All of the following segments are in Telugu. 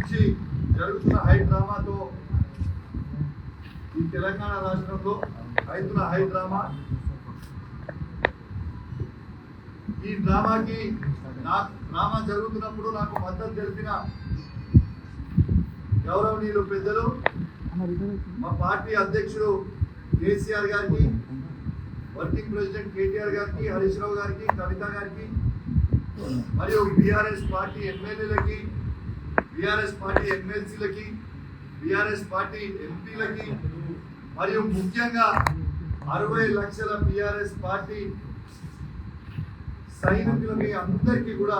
నుంచి జరుగుతున్న హై డ్రామాతో ఈ తెలంగాణ రాష్ట్రంలో రైతుల హై డ్రామా. ఈ డ్రామాకి నా డ్రామా జరుగుతున్నప్పుడు నాకు మద్దతు తెలిపిన గౌరవనీయులు పెద్దలు మా పార్టీ అధ్యక్షుడు కేసీఆర్ గారికి వర్కింగ్ ప్రెసిడెంట్ కేటీఆర్ గారికి హరీష్ రావు గారికి కవిత గారికి మరియు బీఆర్ఎస్ పార్టీ ఎమ్మెల్యేలకి బీఆర్ఎస్ పార్టీ ఎమ్మెల్సీలకి బీఆర్ఎస్ పార్టీ ఎంపీలకి మరియు ముఖ్యంగా అరవై లక్షల బీఆర్ఎస్ పార్టీ సైనికులకి అందరికీ కూడా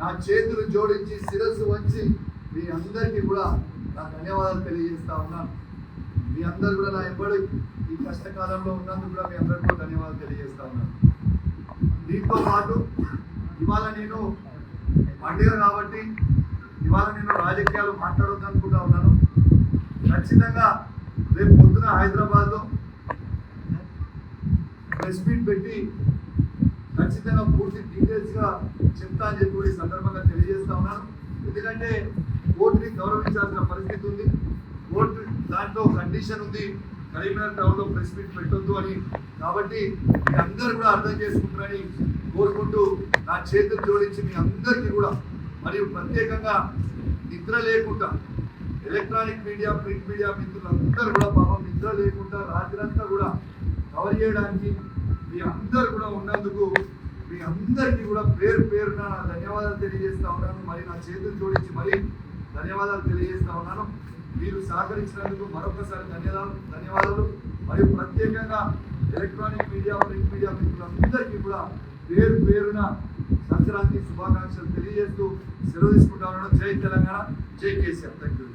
నా చేతులు జోడించి శిరస్సు వంచి మీ అందరికీ కూడా నా ధన్యవాదాలు తెలియజేస్తా ఉన్నాను. మీ అందరు కూడా నా ఎప్పుడు ఈ కష్టకాలంలో ఉన్నందుకు కూడా మీ అందరికీ కూడా ధన్యవాదాలు తెలియజేస్తా ఉన్నాను. దీంతో పాటు ఇవాళ నేను పండుగ కాబట్టి ఇవాళ నేను రాజకీయాలు మాట్లాడొద్దు అనుకుంటా ఉన్నాను. ఖచ్చితంగా రేపు పొద్దున హైదరాబాద్లో ప్రెస్ మీట్ పెట్టి ఖచ్చితంగా పూర్తి డీటెయిల్స్గా చెప్తా అని చెప్పి కూడా ఈ సందర్భంగా తెలియజేస్తా ఉన్నాను. ఎందుకంటే ఓటుని గౌరవించాల్సిన పరిస్థితి ఉంది. ఓటు దాంట్లో కండిషన్ ఉంది. కరీంనగర్ టౌన్లో ప్రెస్ మీట్ పెట్టొద్దు అని. కాబట్టి మీ అందరు కూడా అర్థం చేసుకుంటారని కోరుకుంటూ నా చేతులు జోడించి మీ అందరికీ కూడా మరియు ప్రత్యేకంగా నిద్ర లేకుండా ఎలక్ట్రానిక్ మీడియా ప్రింట్ మీడియా మిత్రులందరూ కూడా పాపం నిద్ర లేకుండా రాత్రంతా కూడా కవర్ చేయడానికి మీ అందరు కూడా ఉన్నందుకు మీ అందరికీ కూడా పేరు పేరున నా ధన్యవాదాలు తెలియజేస్తా ఉన్నాను. మరి నా చేతులు జోడించి మరి ధన్యవాదాలు తెలియజేస్తా ఉన్నాను. మీరు సహకరించినందుకు మరొకసారి ధన్యవాదాలు ధన్యవాదాలు. మరియు ప్రత్యేకంగా ఎలక్ట్రానిక్ మీడియా ప్రింట్ మీడియా మిత్రులందరికీ కూడా పేరు పేరున సంవత్సరానికి శుభాకాంక్షలు తెలియజేస్తూ సెలవు తీసుకుంటా ఉన్నాను. జై తెలంగాణ జై కేసీఆర్. Thank you